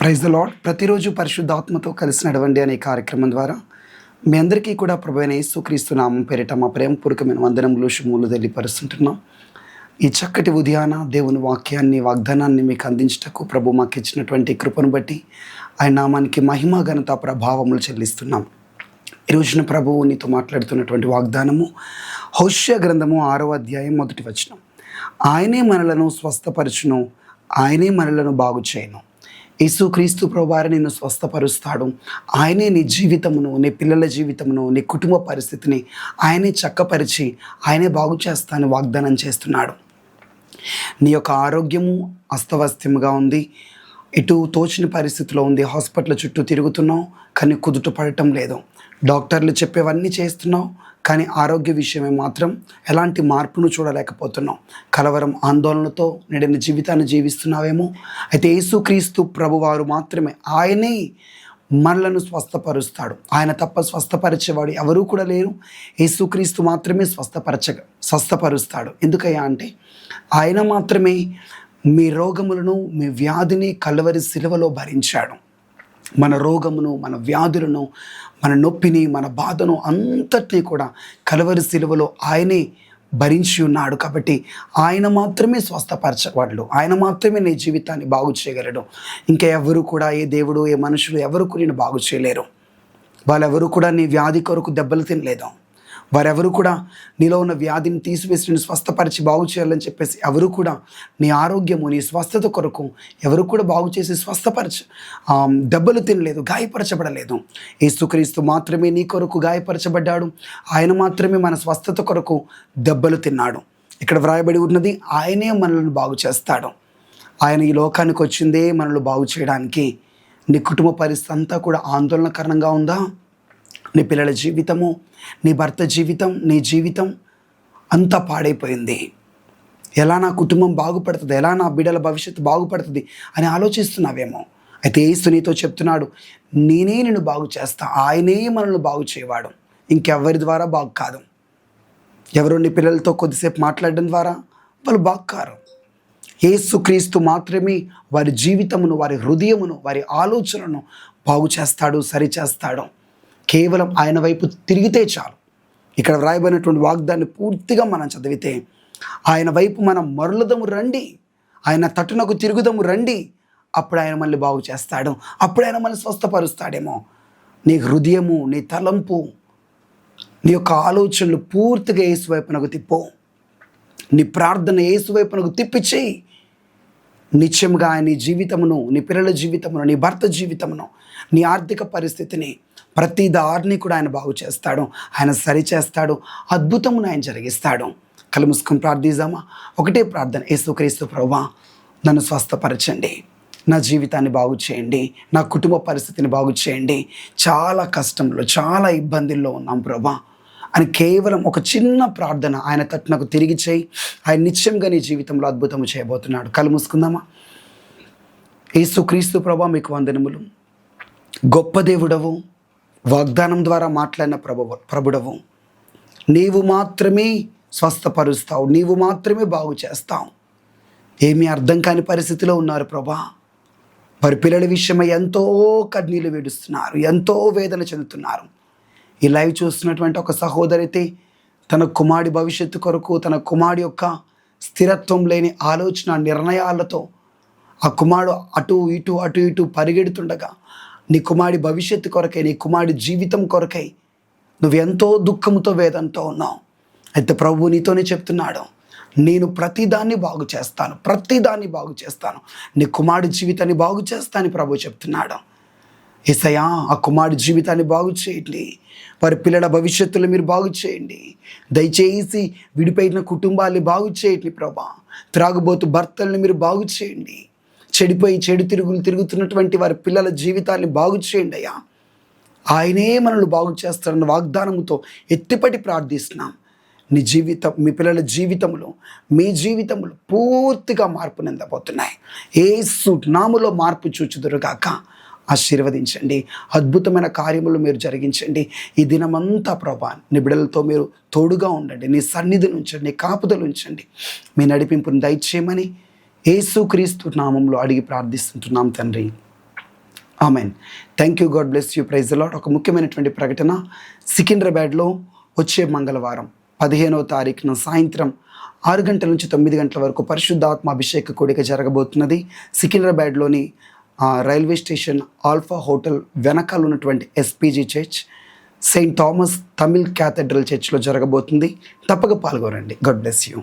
Praise the lord ప్రతిరోజు పరిశుద్ధాత్మతో కలిసి నడవండి అనే కార్యక్రమం ద్వారా మీ అందరికీ కూడా ప్రభుత్వ యేసుక్రీస్తు నామం పేరిట మా ప్రేమపూర్వకమైన వందనములు శుభములు తెలియపరుస్తుంటున్నాం. ఈ చక్కటి ఉదయాన దేవుని వాక్యాన్ని వాగ్దానాన్ని మీకు అందించటకు ప్రభు మాకు ఇచ్చినటువంటి కృపను బట్టి ఆయన నామానికి మహిమ ఘనత ప్రభావములు చెల్లిస్తున్నాం. ఈ రోజున ప్రభువు నీతో మాట్లాడుతున్నటువంటి వాగ్దానము హౌష్య గ్రంథము ఆరో అధ్యాయం మొదటి వచనం. ఆయనే మనలను స్వస్థపరచును ఆయనే మనలను బాగు చేయను యేసుక్రీస్తు ప్రభువారు నిన్ను స్వస్థపరుస్తాడు. ఆయనే నీ జీవితమును నీ పిల్లల జీవితమును నీ కుటుంబ పరిస్థితిని ఆయనే చక్కపరిచి ఆయనే బాగు చేస్తానని వాగ్దానం చేస్తున్నాడు. నీ యొక్క ఆరోగ్యము అస్తవ్యస్తంగా ఉంది. ఇటు తోచిన పరిస్థితిలో ఉంది. హాస్పిటల్ చుట్టూ తిరుగుతున్నావు కానీ కుదుట పడటం లేదు. డాక్టర్లు చెప్పేవన్నీ చేస్తున్నావు కానీ ఆరోగ్య విషయమే మాత్రం ఎలాంటి మార్పును చూడలేకపోతున్నాం. కలవరం ఆందోళనతో నిండిన జీవితాన్ని జీవిస్తున్నావేమో? అయితే యేసుక్రీస్తు ప్రభువారు మాత్రమే ఆయనే మనలను స్వస్థపరుస్తాడు. ఆయన తప్ప స్వస్థపరిచేవాడు ఎవరూ కూడా లేరు. యేసుక్రీస్తు మాత్రమే స్వస్థపరచ స్వస్థపరుస్తాడు. ఎందుకయ్యా అంటే ఆయన మాత్రమే మీ రోగములను మీ వ్యాధిని కలవరి శిలువలో భరించాడు. మన రోగమును మన వ్యాధులను మన నొప్పిని మన బాధను అంతటినీ కూడా కలవరి శిలువలో ఆయనే భరించి ఉన్నాడు కాబట్టి ఆయన మాత్రమే స్వస్థపరచవాడు ఆయన మాత్రమే నీ జీవితాన్ని బాగు చేయగలడు. ఇంకా ఎవరు కూడా ఏ దేవుడు ఏ మనుషులు ఎవరు కూడా నేను బాగు చేయలేరు. వాళ్ళెవరు కూడా నీ వ్యాధి కొరకు దెబ్బలు తినలేదు. వారెవరు కూడా నీలో ఉన్న వ్యాధిని తీసివేసి నేను స్వస్థపరిచి బాగు చేయాలని చెప్పేసి ఎవరు కూడా నీ ఆరోగ్యము నీ స్వస్థత కొరకు ఎవరు కూడా బాగు చేసి స్వస్థపరచ దెబ్బలు తినలేదు గాయపరచబడలేదు. యేసుక్రీస్తు మాత్రమే నీ కొరకు గాయపరచబడ్డాడు. ఆయన మాత్రమే మన స్వస్థత కొరకు దెబ్బలు తిన్నాడు. ఇక్కడ వ్రాయబడి ఉన్నది ఆయనే మనల్ని బాగు చేస్తాడు. ఆయన ఈ లోకానికి వచ్చిందే మనల్ని బాగు చేయడానికి. నీ కుటుంబ పరిస్థితి అంతా కూడా ఆందోళనకరణంగా ఉందా? నీ పిల్లల జీవితము నీ భర్త జీవితం నీ జీవితం అంతా పాడైపోయింది. ఎలా నా కుటుంబం బాగుపడుతుంది? ఎలా నా బిడ్డల భవిష్యత్తు బాగుపడుతుంది? అని ఆలోచిస్తున్నావేమో. అయితే ఏసు నీతో చెప్తున్నాడు నేనే నిన్ను బాగు చేస్తా. ఆయనే మనల్ని బాగు చేయవాడు. ఇంకెవ్వరి ద్వారా బాగు కాదు. ఎవరు నీ పిల్లలతో కొద్దిసేపు మాట్లాడడం ద్వారా వాళ్ళు బాగు కారు. ఏసుక్రీస్తు మాత్రమే వారి జీవితమును వారి హృదయమును వారి ఆలోచనను బాగు చేస్తాడు సరిచేస్తాడు. కేవలం ఆయన వైపు తిరిగితే చాలు. ఇక్కడ వ్రాయబడినటువంటి వాగ్దాన్ని పూర్తిగా మనం చదివితే ఆయన వైపు మనం మరులదము రండి ఆయన తట్టునకు తిరుగుదము రండి అప్పుడు ఆయన మళ్ళీ బాగు చేస్తాడు అప్పుడు ఆయన మళ్ళీ స్వస్థపరుస్తాడేమో. నీ హృదయము నీ తలంపు నీ యొక్క ఆలోచనలు పూర్తిగా ఏసువైపునకు తిప్పు. నీ ప్రార్థన ఏసువైపునకు తిప్పి చేయి నిత్యముగా ఆయన నీ జీవితమును నీ పిల్లల జీవితమును నీ భర్త జీవితమును నీ ఆర్థిక పరిస్థితిని ప్రతి దారిని కూడా ఆయన బాగు చేస్తాడు. ఆయన సరిచేస్తాడు అద్భుతమును ఆయన జరిగిస్తాడు. కలుముసుకుని ప్రార్థిద్దామా? ఒకటే ప్రార్థన. యేసుక్రీస్తు ప్రభా నన్ను స్వస్థపరచండి. నా జీవితాన్ని బాగు చేయండి. నా కుటుంబ పరిస్థితిని బాగు చేయండి. చాలా కష్టంలో చాలా ఇబ్బందుల్లో ఉన్నాం ప్రభా అని కేవలం ఒక చిన్న ప్రార్థన ఆయన తట్టునకు తిరిగి చేయి. ఆయన నిత్యంగా నీ జీవితంలో అద్భుతము చేయబోతున్నాడు. కళ్ళు మూసుకుందామా? యేసుక్రీస్తు ప్రభా మీకు వందనములు. గొప్ప దేవుడవు వాగ్దానం ద్వారా మాట్లాడిన ప్రభు ప్రభుడవు. నీవు మాత్రమే స్వస్థపరుస్తావు నీవు మాత్రమే బాగు చేస్తావు. ఏమీ అర్థం కాని పరిస్థితిలో ఉన్నారు ప్రభా. వారి పిల్లల విషయమై ఎంతో కన్నీళ్ళు వేడుస్తున్నారు ఎంతో వేదన చెందుతున్నారు. ఈ లైవ్ చూస్తున్నటువంటి ఒక సహోదరితే తన కుమారుడి భవిష్యత్తు కొరకు తన కుమారుడి యొక్క స్థిరత్వం లేని ఆలోచన నిర్ణయాలతో ఆ కుమారుడు అటు ఇటు అటు ఇటు పరిగెడుతుండగా నీ కుమారుడి భవిష్యత్తు కొరకై నీ కుమారుడి జీవితం కొరకై నువ్వు ఎంతో దుఃఖంతో వేదంతో ఉన్నావు. అయితే ప్రభు నీతోనే చెప్తున్నాడు నేను ప్రతిదాన్ని బాగు చేస్తాను ప్రతిదాన్ని బాగు చేస్తాను. నీ కుమారుడి జీవితాన్ని బాగు చేస్తానని ప్రభు చెప్తున్నాడు. ఏసయ్యా ఆ కుమారుడి జీవితాన్ని బాగు చేయండి. వారి పిల్లల భవిష్యత్తులో మీరు బాగు చేయండి. దయచేసి విడిపోయిన కుటుంబాన్ని బాగు చేయండి ప్రభా. త్రాగుబోతు భర్తలను మీరు బాగు చేయండి. చెడిపోయి చెడు తిరుగులు తిరుగుతున్నటువంటి వారి పిల్లల జీవితాన్ని బాగు చేయండి అయ్యా. ఆయనే మనల్ని బాగు చేస్తారన్న వాగ్దానంతో ఎత్తిపట్టి ప్రార్థిస్తున్నాం. నీ జీవితం మీ పిల్లల జీవితంలో మీ జీవితంలో పూర్తిగా మార్పు నిందబోతున్నాయి. ఏసు నాములో మార్పు చూచుదురుగాక. ఆశీర్వదించండి. అద్భుతమైన కార్యములు మీరు జరిగించండి. ఈ దినమంతా ప్రభా నీ బిడలతో మీరు తోడుగా ఉండండి. నీ సన్నిధిని ఉంచండి నీ కాపుదలు ఉంచండి. మీ నడిపింపుని దయచేయమని యేసుక్రీస్తు నామంలో అడిగి ప్రార్థిస్తుంటున్నాం తండ్రి. Amen. Thank you God bless you praise lord ఒక ముఖ్యమైనటువంటి ప్రకటన సికింద్రాబాద్లో వచ్చే మంగళవారం పదిహేనవ తారీఖున సాయంత్రం ఆరు గంటల నుంచి తొమ్మిది గంటల వరకు పరిశుద్ధాత్మ అభిషేక కూడిక జరగబోతున్నది. సికింద్రాబాద్లోని రైల్వే స్టేషన్ ఆల్ఫా హోటల్ వెనకాల ఉన్నటువంటి SPG church Saint Thomas Tamil cathedral చర్చ్లో జరగబోతుంది. తప్పక పాల్గొనండి. God bless you.